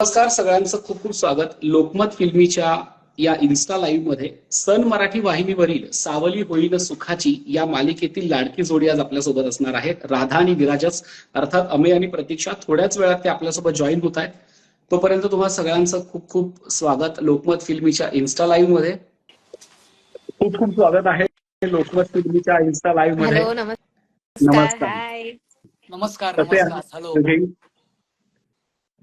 नमस्कार सगळ्यांचं खूप खूप स्वागत. लोकमत फिल्मीच्या या इन्स्टा लाईव्हमध्ये सन मराठी वाहिनीवरील सावली होईन सुखाची या मालिकेतील लाडकी जोडी आज आपल्यासोबत असणार आहेत राधा आणि विराजच. अर्थात अमेय आणि प्रतीक्षा थोड्याच वेळात ते आपल्यासोबत जॉईन होत आहेत. तोपर्यंत तुम्हा सगळ्यांचं खूप खूप स्वागत लोकमत फिल्मीच्या इन्स्टा लाईव्हमध्ये. खूप खूप स्वागत आहे लोकमत फिल्मीच्या इन्स्टा लाईव्हमध्ये. नमस्कार. नमस्कार. हाय. नमस्कार कसे नमस्कार. आहात? हॅलो?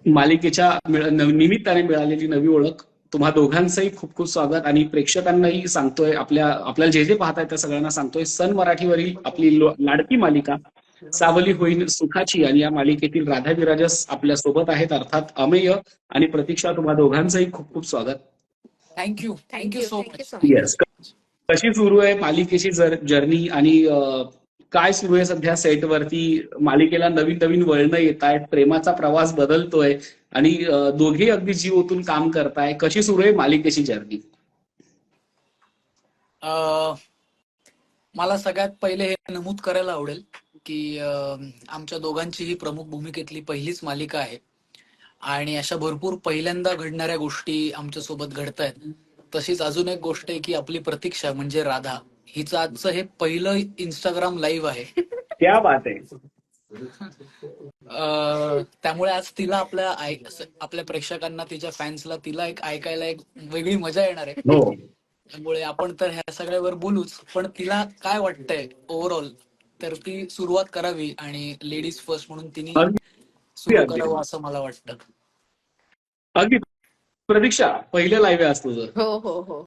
मालिकेच्या निमित्ताने मिळालेली नवी ओळख. तुम्हा दोघांचंही खूप खूप स्वागत. आणि प्रेक्षकांनाही सांगतोय आपल्या आपल्याला जे जे पाहताय त्या सगळ्यांना सांगतोय सन मराठीवरील आपली लो- लाडकी मालिका सावली होईन सुखाची. आणि या मालिकेतील राधा विराजस आपल्यासोबत आहेत अर्थात अमेय. आणि प्रतीक्षा तुम्हा दोघांचंही खूप खूप स्वागत. Thank you thank you so much so much yes कशी सुरू आहे मालिकेची जर्नी? आणि काय सुरू आहे सध्या सेटवरती मालिकेला नवीन नवीन वळणं येत आहेत. प्रेमाचा प्रवास बदलतोय. आणि अं, दोघे अगदी जीव ओतून काम करताय. कशी सुरू आहे मालिकेची जर्नी मला सगळ्यात पहिले हे नमूद करायला आवडेल की आमच्या दोघांची ही प्रमुख भूमिकेतली पहिलीच मालिका आहे. आणि अशा भरपूर पहिल्यांदा घडणाऱ्या गोष्टी आमच्यासोबत घडत आहेत तशीच अजून एक गोष्ट आहे की आपली प्रतीक्षा म्हणजे राधा. हिचं आजचं हे पहिलं इंस्टाग्राम लाईव्ह आहे. त्या बात आहे. अं, त्यामुळे आज तिला आपल्या आपल्या प्रेक्षकांना तिच्या फॅन्सला तिला एक ऐकायला एक वेगळी मजा येणार आहे. हो. त्यामुळे आपण तर ह्या सगळ्यावर बोलूच पण तिला काय वाटतंय ओव्हरऑल तर ती सुरुवात करावी आणि लेडीज फर्स्ट म्हणून तिने सुरू. करावं असं मला वाटतं. अगदी. प्रतीक्षा पहिलं लाईव्ह तुझं. हो हो हो.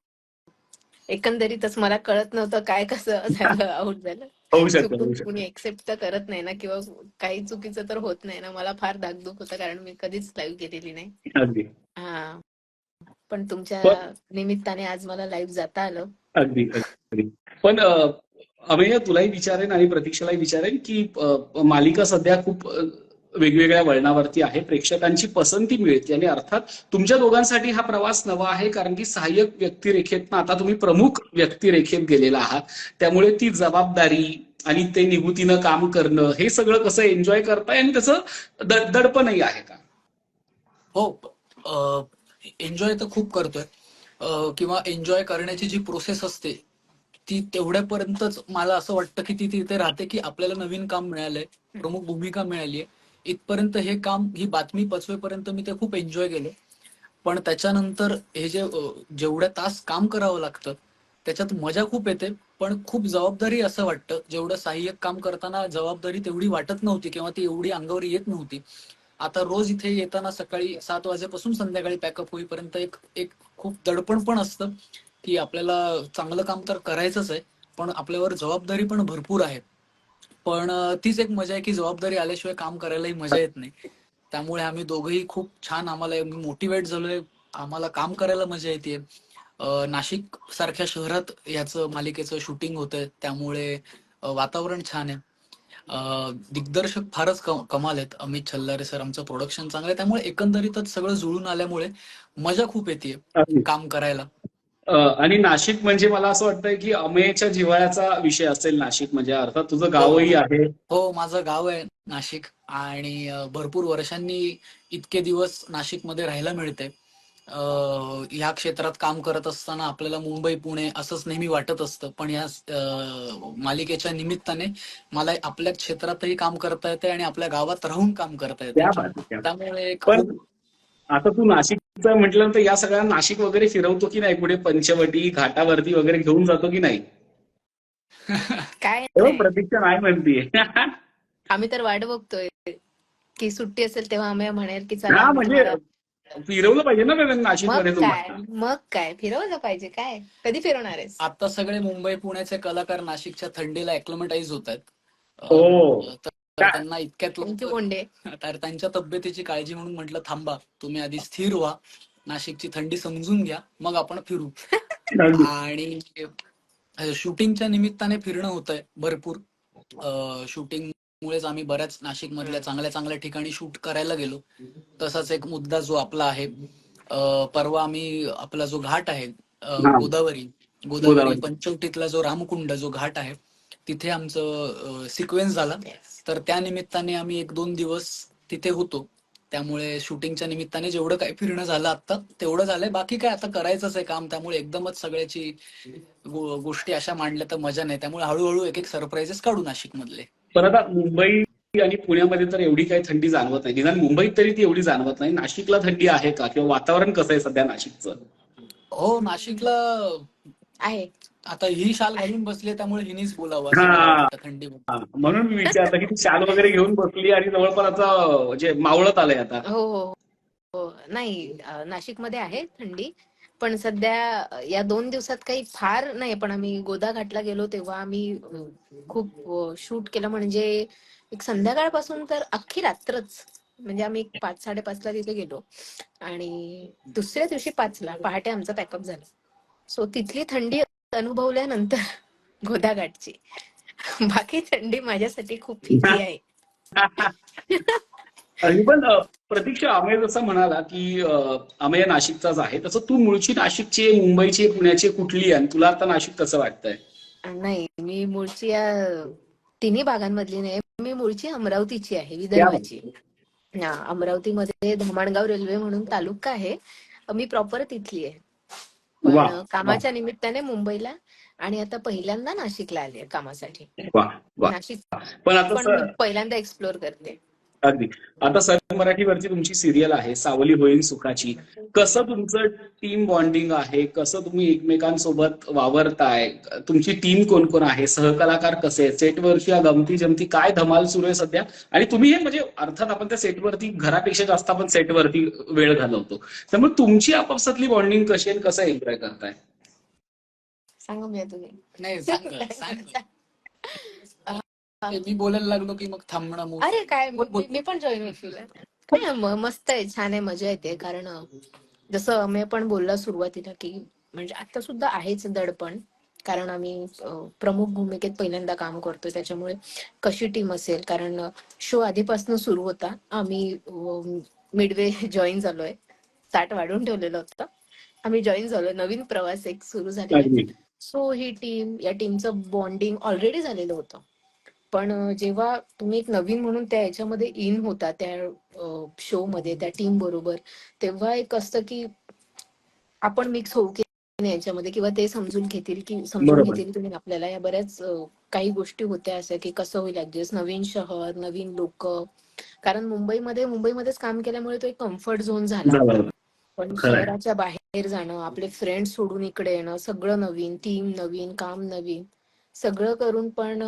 एकंदरीतच मला कळत नव्हतं काय कसं झालं आउट झालं. कुणी एक्सेप्ट तर करत नाही ना किंवा काही चुकीचं तर होत नाही ना. मला फार धाकधूक होतं कारण मी कधीच लाईव्ह केलेली नाही. अगदी. हा. पण तुमच्या निमित्ताने आज मला लाईव्ह जाता आलं. अगदी अगदी. पण अं, अमेय तुलाही विचारेन आणि प्रतीक्षालाही विचारेन की मालिका सध्या खूप वेगवेगळ्या वळणावरती आहे. प्रेक्षकांची पसंती मिळते आणि अर्थात तुमच्या दोघांसाठी हा प्रवास नवा आहे कारण की सहाय्यक व्यक्तिरेखेतनं आता तुम्ही प्रमुख व्यक्तिरेखेत गेलेला आहात. त्यामुळे ती जबाबदारी आणि ते निगुतीनं काम करणं हे सगळं कसं एन्जॉय करताय आणि त्याचं दडपणही आहे का? हो एन्जॉय तर खूप करतोय. किंवा एन्जॉय करण्याची जी प्रोसेस असते ती तेवढ्यापर्यंतच मला असं वाटतं की ती तिथे राहते की आपल्याला नवीन काम मिळालंय प्रमुख भूमिका मिळाली आहे इथपर्यंत हे काम ही बातमी पचवेपर्यंत मी ते खूप एन्जॉय केलं. पण त्याच्यानंतर हे जे जेवढ्या तास काम करावं लागतं त्याच्यात मजा खूप येते. पण खूप जबाबदारी असं वाटतं जेवढं सहाय्यक काम करताना जबाबदारी तेवढी वाटत नव्हती किंवा ती एवढी अंगावर येत नव्हती. आता रोज इथे येताना सकाळी सात वाजेपासून संध्याकाळी पॅकअप होईपर्यंत एक एक खूप दडपण पण असतं की आपल्याला चांगलं काम तर करायचंच आहे पण आपल्यावर जबाबदारी पण भरपूर आहे पण तीच एक मजा आहे की जबाबदारी आल्याशिवाय काम करायलाही मजा येत नाही. त्यामुळे आम्ही दोघंही खूप छान आम्हाला मोटिवेट झालोय. आम्हाला काम करायला मजा येते नाशिक सारख्या शहरात याचं मालिकेचं शूटिंग होतंय. त्यामुळे वातावरण छान आहे. दिग्दर्शक फारच कमाल आहेत. अमित छल्लारे सर आमचं प्रोडक्शन चांगलं आहे. त्यामुळे एकंदरीतच सगळं जुळून आल्यामुळे मजा खूप येते काम करायला. आणि नाशिक म्हणजे मला असं वाटतंय की अमेयच्या जिव्हाळ्याचा विषय असेल नाशिक म्हणजे अर्थात तुझं गावही आहे. हो माझं गाव आहे नाशिक आणि भरपूर वर्षांनी इतके दिवस नाशिकमध्ये राहायला मिळते. ह्या क्षेत्रात काम करत असताना आपल्याला मुंबई पुणे असंच नेहमी वाटत असतं. पण या मालिकेच्या निमित्ताने मला आपल्या क्षेत्रातही काम करता येते आणि आपल्या गावात राहून काम करता येते. त्यामुळे एक पण खूप- आता तू नाशिकचं म्हटल्यानंतर या सगळ्या नाशिक वगैरे फिरवतो की नाही? पुढे पंचवटी घाटावरती वगैरे घेऊन जातो की नाही? काय प्रतीक्षा नाही म्हणतीये आम्ही तर वाट बघतोय. की सुट्टी असेल तेव्हा आम्ही म्हणेल की चला म्हणजे फिरवलं पाहिजे ना नाशिकमध्ये मग काय? मग काय? फिरवलं पाहिजे काय? कधी फिरवणार आहेस? आता सगळे मुंबई पुण्याचे कलाकार नाशिकच्या थंडीला एक्लोमेटाईज होत आहेत. हो. तर त्यांना इतक्यात तर त्यांच्या तब्येतीची काळजी म्हणून म्हटलं थांबा तुम्ही आधी स्थिर व्हा नाशिकची थंडी समजून घ्या मग आपण फिरू. आणि शूटिंगच्या निमित्ताने फिरणं होत आहे भरपूर. शूटिंग मुळेच आम्ही बऱ्याच नाशिक मधल्या चांगल्या चांगल्या ठिकाणी शूट करायला गेलो. तसाच एक मुद्दा जो आपला आहे परवा आम्ही आपला जो घाट आहे गोदावरी. गोदावरी. पंचवटीतला जो रामकुंड जो घाट आहे तिथे आमचं सिक्वेन्स झाला. तर त्या निमित्ताने आम्ही एक दोन दिवस तिथे होतो. त्यामुळे शूटिंगच्या निमित्ताने जेवढं काही फिरणं झालं आता तेवढं झालंय. बाकी काय आता करायचंच आहे काम. त्यामुळे एकदमच सगळ्याची गोष्टी अशा मांडल्या तर मजा नाही. त्यामुळे हळूहळू एक एक सरप्राईजेस काढू नाशिक मधले पण आता मुंबई आणि पुण्यामध्ये तर एवढी काही थंडी जाणवत नाही. निदान मुंबईत तरी ती एवढी जाणवत नाही. नाशिकला थंडी आहे का? किंवा वातावरण कसं आहे सध्या नाशिकचं? हो नाशिकला आहे. आता ही शाल घालून बसली त्यामुळे हिनीच बोलावं हा. थंडी हा, म्हणून मी विचारलं की ती शाल वगैरे घेऊन बसली आणि जवळपास आता म्हणजे मावळत आलंय आता. हो हो हो. नाही अ, नाशिकमध्ये आहे थंडी पण सध्या या दोन दिवसात काही फार नाही पण आम्ही गोदा घाटला गेलो तेव्हा आम्ही खूप शूट केलं. म्हणजे एक संध्याकाळपासून तर अख्खी रात्रच म्हणजे आम्ही एक पाच साडेपाचला तिथे गेलो. आणि दुसऱ्या दिवशी पाचला पहाटे आमचा पॅकअप झाला. सो तिथली थंडी अनुभवल्यानंतर गोदा घाटची बाकी थंडी माझ्यासाठी खूप फिकी आहे. पण प्रतीक्षा अमेय जसं म्हणाला की अमेय नाशिकचाच आहे तसं तू मूळची नाशिकची मुंबईची पुण्याची कुठली आहे? तुला आता नाशिक कसं वाटतंय? नाही मी मूळची या तिन्ही भागांमधली नाही. मी मूळची अमरावतीची आहे विदर्भाची. अमरावतीमध्ये धामणगाव रेल्वे म्हणून तालुका आहे. मी प्रॉपर तिथली आहे. वा, कामाच्या निमित्ताने मुंबईला आणि आता पहिल्यांदा नाशिकला आले कामासाठी. नाशिक. पण पहिल्यांदा एक्सप्लोर करते. अगदी. आता सर मराठीवरची तुमची सिरियल आहे सावली होईल सुखाची. कसं तुमचं टीम बॉन्डिंग आहे? कसं तुम्ही एकमेकांसोबत वावरताय? तुमची टीम कोण कोण आहे? सहकलाकार कसे आहेत? सेटवरची या गमती जमती काय धमाल सुरू आहे सध्या? आणि तुम्ही हे म्हणजे अर्थात आपण त्या सेटवरती घरापेक्षा जास्त आपण सेटवरती वेळ घालवतो. त्यामुळे तुमची आपापसातली बॉन्डिंग कशी आहे आणि कसं एन्जॉय करताय? सांगा मी तुम्ही नाही सांग सांग ते मी बोलायला लागलो की मग थांबणं मग. अरे काय बोल, बोल. मी मी पण जॉईन होईल. नाही म- मस्त आहे छान आहे मजा येते कारण अ, जसं अमेय पण बोलला सुरुवातीला की म्हणजे आता सुद्धा आहेच दडपण कारण आम्ही अ, प्रमुख भूमिकेत पहिल्यांदा काम करतोय त्याच्यामुळे कशी टीम असेल कारण शो आधीपासून सुरू होता. आम्ही मिडवे जॉईन झालोय. ताट वाढून ठेवलेलं होतं. आम्ही जॉईन झालोय. नवीन प्रवास एक सुरू झालेला. आहे अगदी सो ही टीम या टीमचं बॉन्डिंग ऑलरेडी झालेलं होतं. पण जेव्हा तुम्ही एक नवीन म्हणून त्या याच्यामध्ये इन होता त्या शो मध्ये त्या टीम बरोबर तेव्हा एक असतं की आपण मिक्स होऊ की नाही याच्यामध्ये किंवा ते समजून घेतील की समजून. घेतील नाही आपल्याला या बऱ्याच काही गोष्टी होत्या असं की कसं होईल ऍडजस्ट नवीन शहर नवीन लोक कारण मुंबईमध्ये मुंबईमध्येच काम केल्यामुळे तो एक कम्फर्ट झोन झाला. पण. शहराच्या बाहेर जाणं आपले फ्रेंड सोडून इकडे येणं सगळं नवीन टीम नवीन काम नवीन सगळं करून पण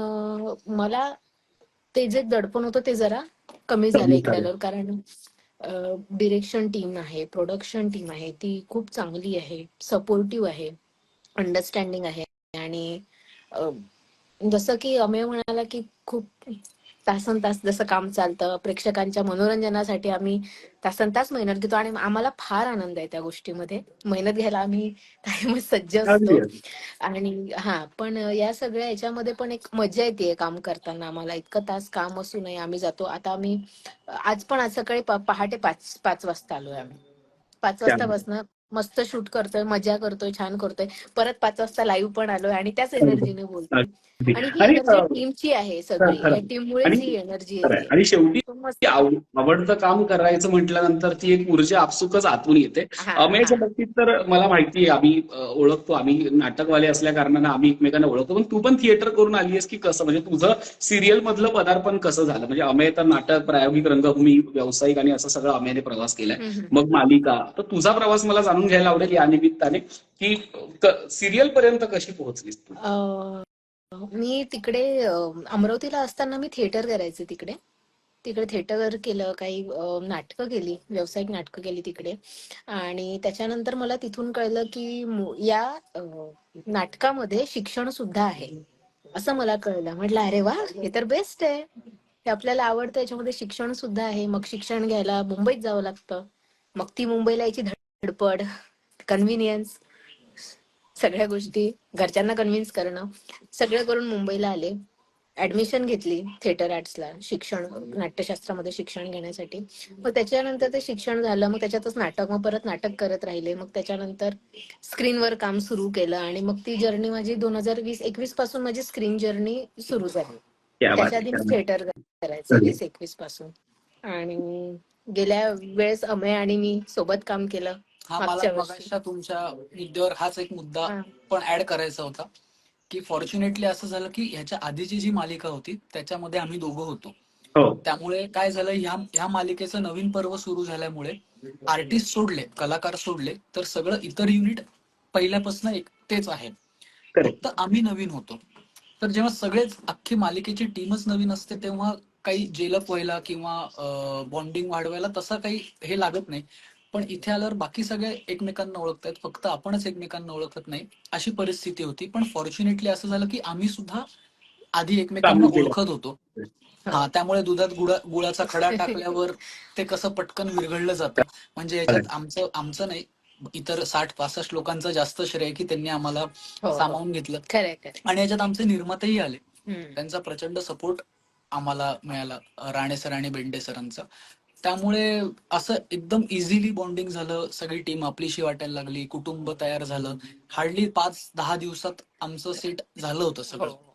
मला ते जे दडपण होतं ते जरा कमी झालं इकडे. कारण डिरेक्शन टीम आहे प्रोडक्शन टीम आहे ती खूप चांगली आहे सपोर्टिव्ह आहे अंडरस्टँडिंग आहे आणि जसं की अमेय म्हणाला की खूप तासन तास जसं काम चालतं प्रेक्षकांच्या मनोरंजनासाठी आम्ही तासन तास मेहनत घेतो आणि आम्हाला फार आनंद आहे त्या गोष्टीमध्ये. मेहनत घ्यायला आम्ही कायमच सज्ज असतो. आणि हा पण या सगळ्या याच्यामध्ये पण एक मजा येते काम करताना आम्हाला. इतकं तास काम असू नये आम्ही जातो. आता आम्ही आज पण आज सकाळी पहाटे पाच पाच वाजता आलोय आम्ही. पाच वाजता. बसणं मस्त शूट करतोय मजा करतोय छान करतोय. परत पाच वाजता लाईव्ह पण आलोय आणि त्याच एनर्जीने बोलतोय. आणि टीमची आहे सगळी. आणि- ही एनर्जी. येते. आणि शेवटी आवडतं काम करायचं म्हटल्यानंतर ती एक ऊर्जा आपसुकच आतून येते. अमेयच्या हा. बाबतीत तर मला माहिती आहे आम्ही ओळखतो. आम्ही नाटकवाले असल्या कारणानं आम्ही एकमेकांना ओळखतो. पण तू पण थिएटर करून आली आहेस की कसं? म्हणजे तुझं सिरियल मधलं पदार्पण कसं झालं? म्हणजे अमेय तर नाटक प्रायोगिक रंगभूमी व्यावसायिक आणि असं सगळं अमेयने प्रवास केलाय. मग मालिका. तर तुझा प्रवास मला जाणून घ्यायला आवडेल या निमित्ताने की सिरियल पर्यंत कशी पोहोचलीस तू? मी तिकडे अमरावतीला असताना मी थिएटर करायचे तिकडे. तिकडे थिएटर केलं काही नाटकं केली व्यावसायिक नाटकं केली तिकडे. आणि त्याच्यानंतर मला तिथून कळलं की या नाटकामध्ये शिक्षण सुद्धा आहे. असं मला कळलं. म्हटलं अरे वा हे तर बेस्ट आहे. हे आपल्याला आवडतं. याच्यामध्ये शिक्षण सुद्धा आहे. मग शिक्षण घ्यायला मुंबईत जावं लागतं. मग ती मुंबईला यायची धडपड कन्व्हिनियन्स सगळ्या गोष्टी घरच्यांना कन्व्हिन्स करणं सगळं करून मुंबईला आले ऍडमिशन घेतली थिएटर आर्ट्सला शिक्षण नाट्यशास्त्रामध्ये शिक्षण घेण्यासाठी मग त्याच्यानंतर ते शिक्षण झालं मग त्याच्यातच नाटक मग परत नाटक करत राहिले मग त्याच्यानंतर स्क्रीनवर काम सुरू केलं आणि मग ती जर्नी माझी दोन हजार वीस एकवीसपासून माझी स्क्रीन जर्नी सुरू झाली क्या बात त्याच्या आहे, आधी क्या मी. थिएटर करायचं. वीस एकवीसपासून आणि गेल्या वेळेस अमय आणि मी सोबत काम केलं हा मला मागच्या वर्षी. मगाशच्या तुमच्या मुद्द्यावर हाच एक मुद्दा हा. पण ऍड करायचा होता की फॉर्च्युनेटली असं झालं की ह्याच्या आधीची जी मालिका होती त्याच्यामध्ये आम्ही दोघं होतो. हो. त्यामुळे काय झालं ह्या ह्या मालिकेचं नवीन पर्व सुरू झाल्यामुळे आर्टिस्ट सोडले कलाकार सोडले तर सगळं इतर युनिट पहिल्यापासून एक तेच आहे फक्त आम्ही नवीन होतो. तर जेव्हा सगळेच अख्खी मालिकेची टीमच नवीन असते तेव्हा काही जेलप व्हायला किंवा बॉन्डिंग वाढवायला तसं काही हे लागत नाही. पण इथे आल्यावर बाकी सगळे एकमेकांना ओळखतायत फक्त आपणच एकमेकांना ओळखत नाही अशी परिस्थिती होती. पण फॉर्च्युनेटली असं झालं की आम्ही सुद्धा आधी एकमेकांना. ओळखत होतो. हा त्यामुळे दुधात गुळा गुळाचा खडा टाकल्यावर ते कसं पटकन विरघळलं जातं. म्हणजे याच्यात आमचं आमचं नाही इतर साठ पासष्ट लोकांचं जास्त श्रेय की त्यांनी आम्हाला हो. सामावून घेतलं. आणि याच्यात आमचे निर्मातेही आले. त्यांचा प्रचंड सपोर्ट आम्हाला मिळाला राणे सर आणि बेंडे सरांचा त्यामुळे असं एकदम इझिली बॉन्डिंग झालं सगळी टीम आपलीशी वाटायला लागली कुटुंब तयार झालं. हार्डली पाच दहा दिवसात आमचं सेट झालं होतं सगळं. हो.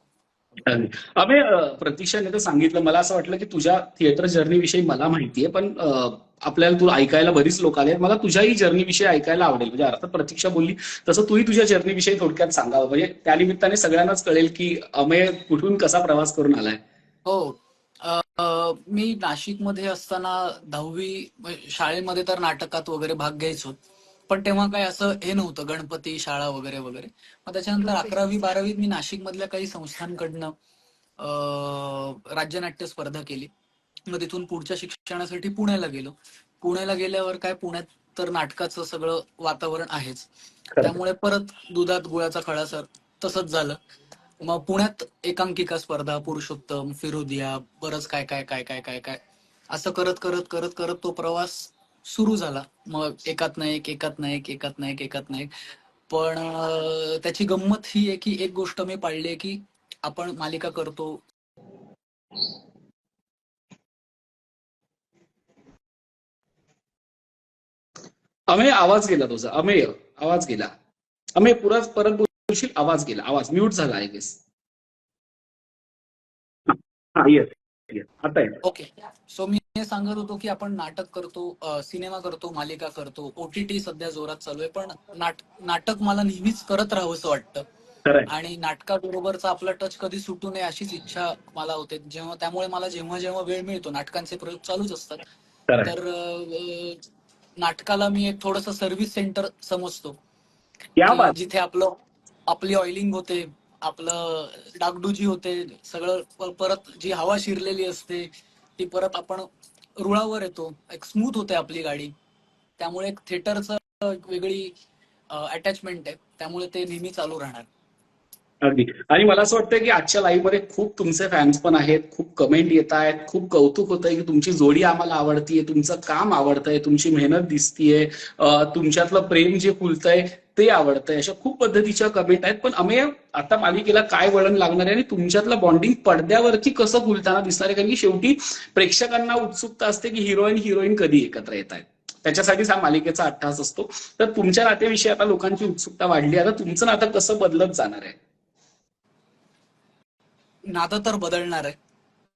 अभय अं, प्रतीक्षाने तर सांगितलं. मला असं वाटलं की तुझ्या थिएटर जर्नी विषयी मला माहितीये पण आपल्याला तुला ऐकायला बरीच लोक आले मला तुझ्याही जर्नी विषयी ऐकायला आवडेल. म्हणजे अर्थात प्रतीक्षा बोलली तसं तूही तुझ्या जर्नी विषयी थोडक्यात सांगावं. म्हणजे त्यानिमित्ताने सगळ्यांनाच कळेल की अमय कुठून कसा प्रवास करून आलाय. हो. मी नाशिकमध्ये असताना दहावी शाळेमध्ये तर नाटकात वगैरे भाग घ्यायचो. पण तेव्हा काय असं हे नव्हतं गणपती शाळा वगैरे वगैरे. मग त्याच्यानंतर अकरावी बारावीत मी नाशिक मधल्या काही संस्थांकडनं अ, राज्यनाट्य स्पर्धा केली. मग तिथून पुढच्या शिक्षणासाठी पुण्याला गेलो. पुण्याला गेल्यावर काय पुण्यात तर नाटकाचं सगळं वातावरण आहेच. त्यामुळे परत दुधात गुळाचा खडा सर तसंच झालं. मग पुण्यात एकांकिका स्पर्धा पुरुषोत्तम फिरोदिया बरंच काय काय काय काय काय काय. असं करत करत करत करत तो प्रवास सुरू झाला. मग एकात ना एक एकात ना एक एकात ना एक एकात ना एक. पण त्याची गंमत ही आहे की एक गोष्ट मी पाळली आहे की आपण मालिका करतो. अमेय आवाज गेला तुझा. अमेय आवाज गेला. अमेय पुरा परत बोलशील आवाज गेला. आवाज म्यूट झाला आय गेस हा येस आता ओके. सो मी हे सांगत होतो की आपण नाटक करतो सिनेमा करतो मालिका करतो ओटीटी सध्या जोरात चालू आहे पण नाट नाटक मला नेहमीच करत राहावंसं वाटतं. आणि नाटकाबरोबरचा आपला टच कधी सुटू नये अशीच इच्छा मला होते. जेव्हा त्यामुळे मला जेव्हा जेव्हा वेळ मिळतो नाटकांचे प्रयोग चालूच असतात. तर नाटकाला मी एक थोडस सर्व्हिस सेंटर समजतो. जिथे आपलं आपली ऑइलिंग होते आपलं डागडुजी होते सगळं परत जी हवा शिरलेली असते ती परत आपण रुळावर येतो. एक स्मूथ होते आपली गाडी. त्यामुळे एक थिएटरचं वेगळी अटॅचमेंट आहे. त्यामुळे ते नेहमी चालू राहणार. अगदी. आणि मला असं वाटतं की आजच्या लाईव्हमध्ये खूप तुमचे फॅन्स पण आहेत खूप कमेंट येत आहेत खूप कौतुक होतंय की तुमची जोडी आम्हाला आवडतीये तुमचं काम आवडतंय तुमची मेहनत दिसतीये तुमच्यातलं प्रेम जे फुलतंय ते आवडतंय. अशा खूप पद्धतीच्या कमेंट आहेत. पण अमेय आता मालिकेला काय वळण लागणार आहे आणि तुमच्यातलं बॉन्डिंग पडद्यावरती कसं फुलताना दिसणार आहे? कारण की शेवटी प्रेक्षकांना उत्सुकता असते की हिरोईन हिरोईन कधी एकत्र येत आहेत. त्याच्यासाठीच हा मालिकेचा अट्टास असतो. तर तुमच्या नात्याविषयी आता लोकांची उत्सुकता वाढली. आता तुमचं नातं कसं बदलत जाणार आहे? नातं तर बदलणार आहे.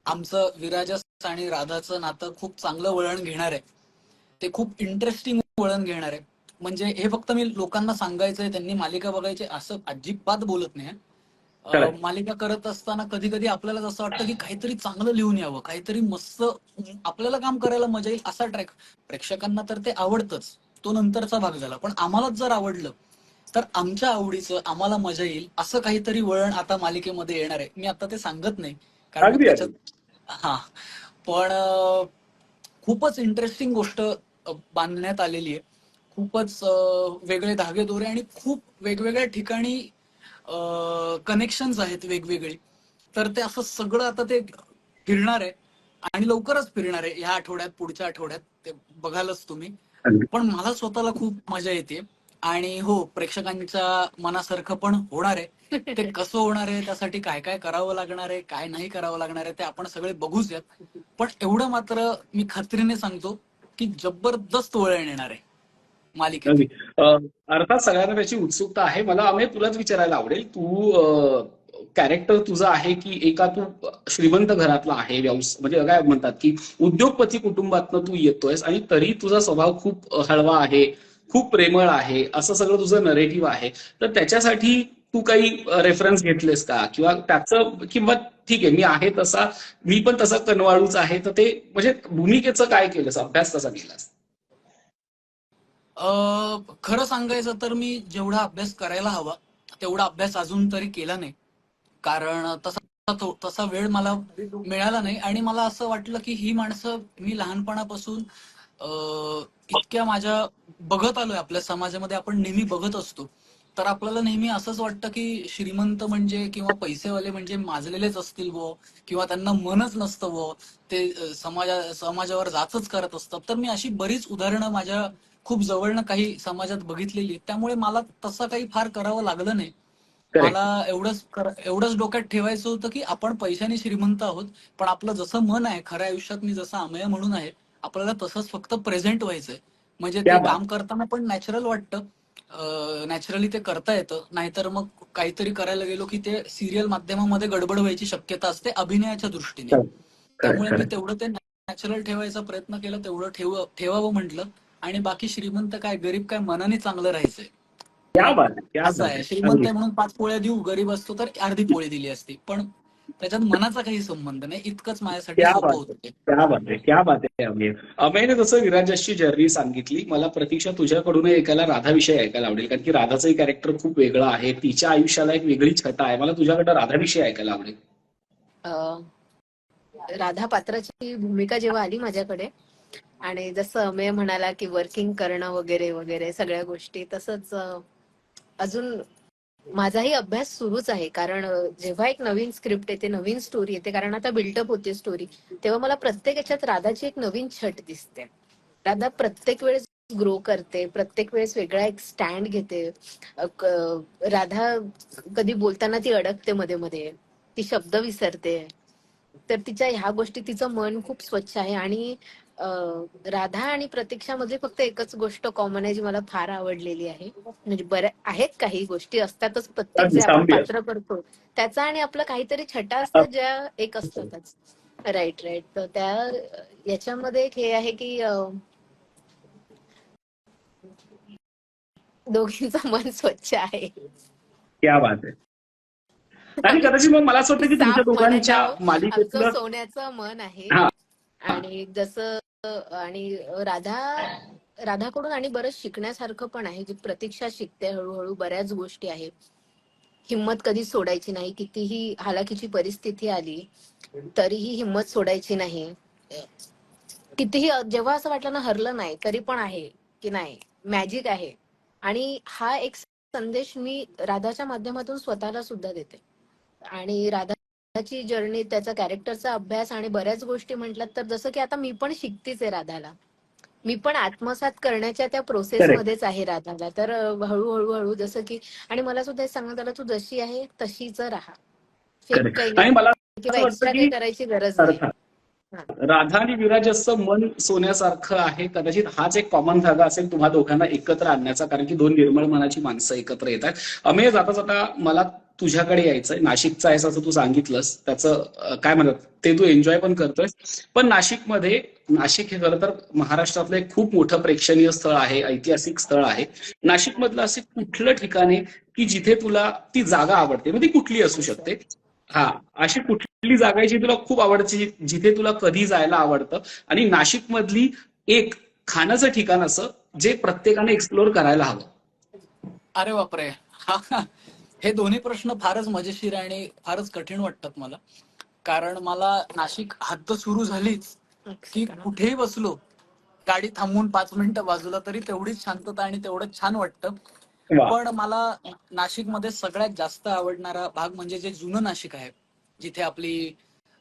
आमचं विराजस आणि राधाचं नातं खूप चांगलं वळण घेणार आहे. ते खूप इंटरेस्टिंग वळण घेणार आहे. म्हणजे हे फक्त मी लोकांना सांगायचंय त्यांनी मालिका बघायची असं अजिबात बोलत नाही. मालिका करत असताना कधी कधी आपल्याला जसं वाटतं की काहीतरी चांगलं लिहून यावं काहीतरी मस्त आपल्याला काम करायला मजा येईल असा ट्रॅक प्रेक्षकांना तर ते आवडतच. तो नंतरचा भाग झाला. पण आम्हालाच जर आवडलं तर आमच्या आवडीचं आम्हाला मजा येईल असं काहीतरी वळण आता मालिकेमध्ये येणार आहे. मी आता ते सांगत नाही कारण हा. पण खूपच इंटरेस्टिंग गोष्ट बांधण्यात आलेली आहे. खूपच वेगळे धागेदोरे आणि खूप वेगवेगळ्या ठिकाणी कनेक्शन्स आहेत वेगवेगळे. तर ते असं सगळं आता ते फिरणार आहे आणि लवकरच फिरणार आहे. ह्या आठवड्यात पुढच्या आठवड्यात ते बघालच तुम्ही. पण मला स्वतःला खूप मजा येते आणि हो प्रेक्षकांच्या मनासारखं पण होणार आहे. ते कसं होणार आहे त्यासाठी काय काय करावं लागणार आहे काय नाही करावं लागणार आहे ते आपण सगळे बघूच यात. पण एवढं मात्र मी खात्रीने सांगतो की जबरदस्त वळण येणार आहे. अं, अर्थात सगळ्यांना त्याची उत्सुकता आहे. मला अमेय तुलाच विचारायला आवडेल. तू कॅरेक्टर तुझं आहे की एका तू श्रीमंत घरातला आहे व्यवस म्हणजे काय म्हणतात की उद्योगपती कुटुंबातनं तू येतोयस आणि तरी तुझा स्वभाव खूप हळवा आहे खूप प्रेमळ आहे असं सगळं तुझं नरेटिव्ह आहे तर त्याच्यासाठी तू काही रेफरन्स घेतलेस का? किंवा त्याचं किंवा ठीक आहे मी आहे तसा मी पण तसा कनवाळूच आहे तर ते म्हणजे भूमिकेचं काय केलंस? अभ्यास कसा केलास? खरं सांगायचं तर मी जेवढा अभ्यास करायला हवा तेवढा अभ्यास अजून तरी केला नाही. कारण तसा तसा वेळ मला मिळाला नाही आणि मला असं वाटलं की ही माणसं मी लहानपणापासून इतक्या माझ्या बघत आलोय. आपल्या समाजामध्ये आपण नेहमी बघत असतो. तर आपल्याला नेहमी असंच वाटतं की श्रीमंत म्हणजे किंवा पैसेवाले म्हणजे माजलेलेच असतील वो किंवा त्यांना मनच नसतं वो ते समाजा समाजावर जाचच करत असतात. तर मी अशी बरीच उदाहरणं माझ्या खूप जवळनं काही समाजात बघितलेली आहेत. त्यामुळे मला तसं काही फार करावं लागलं नाही. मला एवढंच एवढंच डोक्यात ठेवायचं होतं की आपण पैशाने श्रीमंत आहोत पण आपलं जसं मन आहे खऱ्या आयुष्यात मी जसं अमेय म्हणून आहे आपल्याला तसंच फक्त प्रेझेंट व्हायचंय. म्हणजे ते. काम करताना पण नॅचरल वाटतं नॅचरली ते करता येतं नाहीतर मग काहीतरी करायला गेलो की ते सिरियल माध्यमामध्ये गडबड व्हायची शक्यता असते अभिनयाच्या दृष्टीने. त्यामुळे मी. तेवढं ते नॅचरल ठेवायचा प्रयत्न केला तेवढं ठेव ठेवावं म्हटलं आणि बाकी श्रीमंत काय गरीब काय मनाने चांगलं राहायचंय असं आहे. श्रीमंत म्हणून पाच पोळ्या देऊ गरीब असतो तर अर्धी पोळी दिली असती पण त्याच्यात मनाचा काही संबंध नाही इतकंच माझ्यासाठी क्या सोपं बात होतं ते. क्या बात आहे क्या बात आहे अमेय अमेयने जसं विराजची जर्नी सांगितली मला प्रतीक्षा तुझ्याकडून ऐकायला राधाविषयी ऐकायला आवडेल कारण की राधाचंही कॅरेक्टर खूप वेगळं आहे तिच्या आयुष्याला एक वेगळी छटा आहे मला तुझ्याकडे राधाविषयी ऐकायला आवडेल अं, राधा पात्राची भूमिका जेव्हा आली माझ्याकडे आणि जसं अमेय म्हणाला की वर्किंग करणं वगैरे वगैरे सगळ्या गोष्टी तसंच अजून माझाही अभ्यास सुरूच आहे. कारण जेव्हा एक नवीन स्क्रिप्ट येते नवीन स्टोरी येते कारण आता बिल्डअप होते स्टोरी तेव्हा मला प्रत्येक याच्यात राधाची एक नवीन छट दिसते. राधा प्रत्येक वेळेस ग्रो करते प्रत्येक वेळेस वेगळा एक स्टँड घेते. राधा कधी बोलताना ती अडकते मध्ये मध्ये ती शब्द विसरते. तर तिच्या ह्या गोष्टी तिचं मन खूप स्वच्छ आहे आणि राधा आणि प्रतीक्षामध्ये फक्त एकच गोष्ट कॉमन आहे जी मला फार आवडलेली आहे. म्हणजे बऱ्या आहेत काही गोष्टी असतातच प्रत्येक जे आपण अगदी. पात्र करतो. त्याचा आणि आपलं काहीतरी छटा असतात ज्या एक असतातच. राईट राईट तर त्या याच्यामध्ये एक हे आहे की दोघींचं मन स्वच्छ आहे. क्या बात आहे. आणि कदाचित मग मला असं वाटतं की तुमच्या दोघांच्या मालिकेतलं सोन्याचं मन आहे. आणि जसं आणि राधा राधाकडून आणि बरंच शिकण्यासारखं पण आहे जी प्रतीक्षा शिकते हळूहळू बऱ्याच गोष्टी आहेत. हिंमत कधीच सोडायची नाही कितीही हालाकीची परिस्थिती आली तरीही हिंमत सोडायची नाही. कितीही जेव्हा असं वाटलं ना हरलं नाही तरी पण आहे की नाही मॅजिक आहे. आणि हा एक संदेश मी राधाच्या माध्यमातून स्वतःला सुद्धा देते. आणि राधा राधाची जर्नी त्याचा कॅरेक्टरचा अभ्यास आणि बऱ्याच गोष्टी म्हटल्यात तर जसं की आता मी पण शिकतेच आहे राधाला. मी पण आत्मसात करण्याच्या त्या प्रोसेस. मध्येच आहे राधाला. तर हळूहळू हळू जसं की आणि मला सुद्धा सांगण्यात आलं तू जशी आहे तशीच राहा. काही असं करायची गरज नाही. राधा आणि विराजचं मन सोन्यासारखं आहे कदाचित हाच एक कॉमन धागा असेल तुम्हा दोघांना एकत्र आणण्याचा कारण की दोन निर्मळ मनाची माणसं एकत्र येतात. अमेय जाता जाता मला तुझ्याकडे यायचंय. नाशिकचा आहेस असं तू सांगितलंस. त्याचं काय म्हणतात ते तू एन्जॉय पण करतोय पण नाशिकमध्ये नाशिक हे खरं तर महाराष्ट्रातलं एक खूप मोठं प्रेक्षणीय स्थळ आहे ऐतिहासिक स्थळ आहे. नाशिकमधलं असे कुठलं ठिकाण आहे की जिथे तुला ती जागा आवडते? मग ती कुठली असू शकते? हा अशी कुठली जागा आहे जी तुला खूप आवडते जिथे तुला कधी जायला आवडतं? आणि नाशिक मधली एक खाण्याचं ठिकाण असं जे प्रत्येकाने एक्सप्लोअर करायला हवं. अरे बापरे. हा, दोन्ही प्रश्न फारच मजेशीर आणि फारच कठीण वाटतात मला कारण मला नाशिक हद्द सुरू झालीच की कुठेही बसलो गाडी थांबवून पाच मिनिटं बाजूला तरी तेवढीच शांतता आणि तेवढंच छान वाटतं. पण मला नाशिकमध्ये सगळ्यात जास्त आवडणारा भाग म्हणजे जे जुनं नाशिक आहे जिथे आपली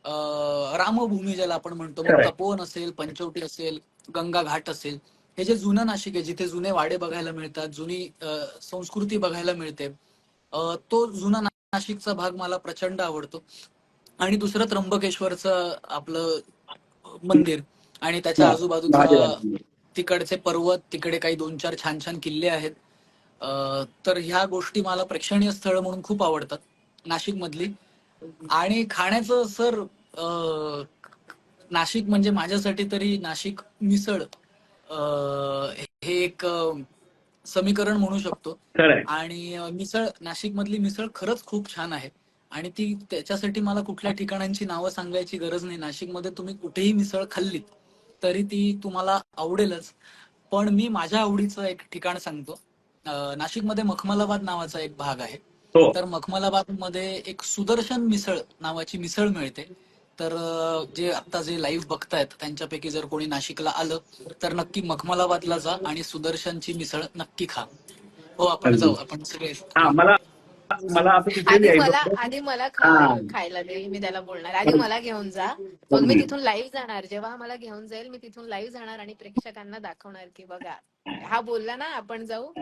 अं, रामभूमी ज्याला आपण म्हणतो. तपोवन असेल पंचवटी असेल गंगा घाट असेल हे जे जुनं नाशिक आहे जिथे जुने वाडे बघायला मिळतात जुनी संस्कृती बघायला मिळते तो जुना नाशिकचा भाग मला प्रचंड आवडतो. आणि दुसरं त्र्यंबकेश्वरचं आपलं मंदिर आणि त्याच्या महादेवाचं. तिकडचे पर्वत तिकडे काही दोन चार छान छान किल्ले आहेत. अं, तर ह्या गोष्टी मला प्रेक्षणीय स्थळ म्हणून खूप आवडतात नाशिक मधली आणि खाण्याचं सर नाशिक म्हणजे माझ्यासाठी तरी नाशिक मिसळ अं, हे एक समीकरण म्हणू शकतो. आणि मिसळ नाशिक मधली मिसळ खरंच खूप छान आहे. आणि ती त्याच्यासाठी मला कुठल्या ठिकाणांची नावं सांगायची गरज नाही. नाशिकमध्ये तुम्ही कुठेही मिसळ खाल्लीत तरी ती तुम्हाला आवडेलच. पण मी माझ्या आवडीचं एक ठिकाण सांगतो. नाशिकमध्ये मखमलाबाद नावाचा एक भाग आहे. हो. तर मखमलाबादमध्ये एक सुदर्शन मिसळ नावाची मिसळ मिळते. तर जे आता जे लाईव्ह बघतायत त्यांच्यापैकी जर कोणी नाशिकला आलं तर नक्की मखमलाबादला जा आणि सुदर्शनची मिसळ नक्की खा. हो आपण. जाऊ. आपण सगळे हा मला मला आधी मला. आधी खायला दे मी त्याला बोलणार. आधी मला घेऊन जा. मग मी. तिथून लाईव्ह जाणार. जेव्हा मला घेऊन जाईल मी तिथून लाईव्ह जाणार आणि प्रेक्षकांना दाखवणार की बघा. हा बोलला ना आपण जाऊ.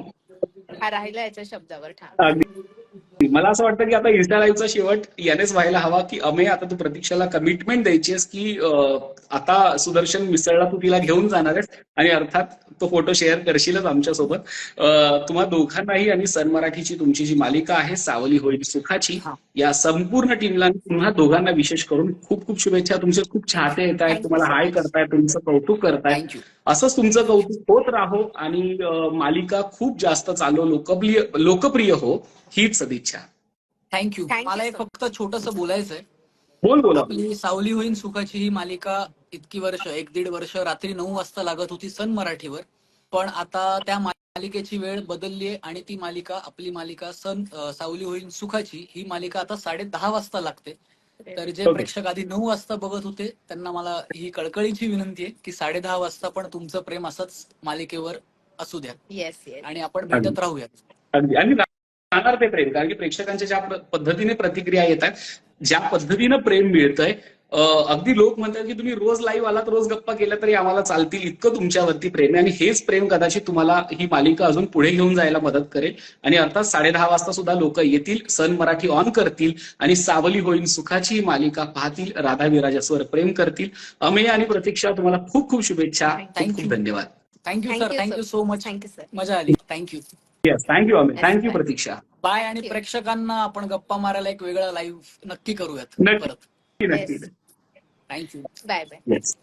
हा राहिला याच्या शब्दावर ठाम अगदी. मला असं वाटतं की आता इन्स्टा लाईव्हचा शेवट यानेच व्हायला हवा की अमे आता तू प्रतीक्षाला कमिटमेंट द्यायचीस की आता सुदर्शन मिसळला तू तिला घेऊन जाणार आहेस आणि अर्थात तो फोटो शेअर करशीलच आमच्यासोबत तुम्हा दोघांनाही आणि सन मराठीची तुमची जी मालिका आहे सावली होईल सुखाची. या संपूर्ण टीमला तुम्हा दोघांना विशेष करून खूप खूप शुभेच्छा तुमचे खूप चाहते येत आहेत तुम्हाला हाय. करतायत तुमचं कौतुक करतायत थँक्यू असंच तुमचं कौतुक होत राहो आणि मालिका खूप जास्त चालू लोकप्रिय लोकप्रिय हो हीच सदिच्छा. थँक्यू मला एक फक्त छोटस बोलायचंय. बोल बोला. आपली सावली होईन सुखाची ही मालिका इतकी वर्ष एक दीड वर्ष रात्री नऊ वाजता लागत होती सन मराठीवर. पण आता त्या मालिकेची वेळ बदलली आहे आणि ती मालिका आपली मालिका सन सावली होईन सुखाची ही मालिका आता साडे दहा वाजता लागते. तर जे. प्रेक्षक आधी नऊ वाजता बघत होते त्यांना मला ही कळकळीची विनंती आहे की साडे दहा वाजता पण तुमचं प्रेम असंच मालिकेवर असू द्या. येस येस आणि आपण भेटत राहूयात. अगदी. आणि राहणार ते प्रेम कारण की प्रेक्षकांच्या ज्या प्र- पद्धतीने प्रतिक्रिया येतात ज्या पद्धतीनं प्रेम मिळतंय अगदी लोक म्हणतात की तुम्ही रोज लाईव्ह आलात रोज गप्पा केल्या तरी आम्हाला चालतील इतकं तुमच्यावरती प्रेम आहे. आणि हेच प्रेम कदाचित तुम्हाला ही मालिका अजून पुढे घेऊन जायला मदत करेल. आणि अर्थात साडे दहा वाजता सुद्धा लोक येतील सन मराठी ऑन करतील आणि सावली होईल सुखाची ही मालिका पाहतील राधा विराजासवर प्रेम करतील. अमेय आणि प्रतीक्षा तुम्हाला खूप खूप शुभेच्छा. खूप खूप. धन्यवाद. Thank you sir thank you. So much thank you sir मजा आली. Thank you yes thank you Amey thank you Pratiksha bye आणि. प्रेक्षकांना आपण गप्पा मारायला एक वेगळा लाईव्ह नक्की करूयात. नक्की. परत. Yes. Thank you. Bye bye. Yes.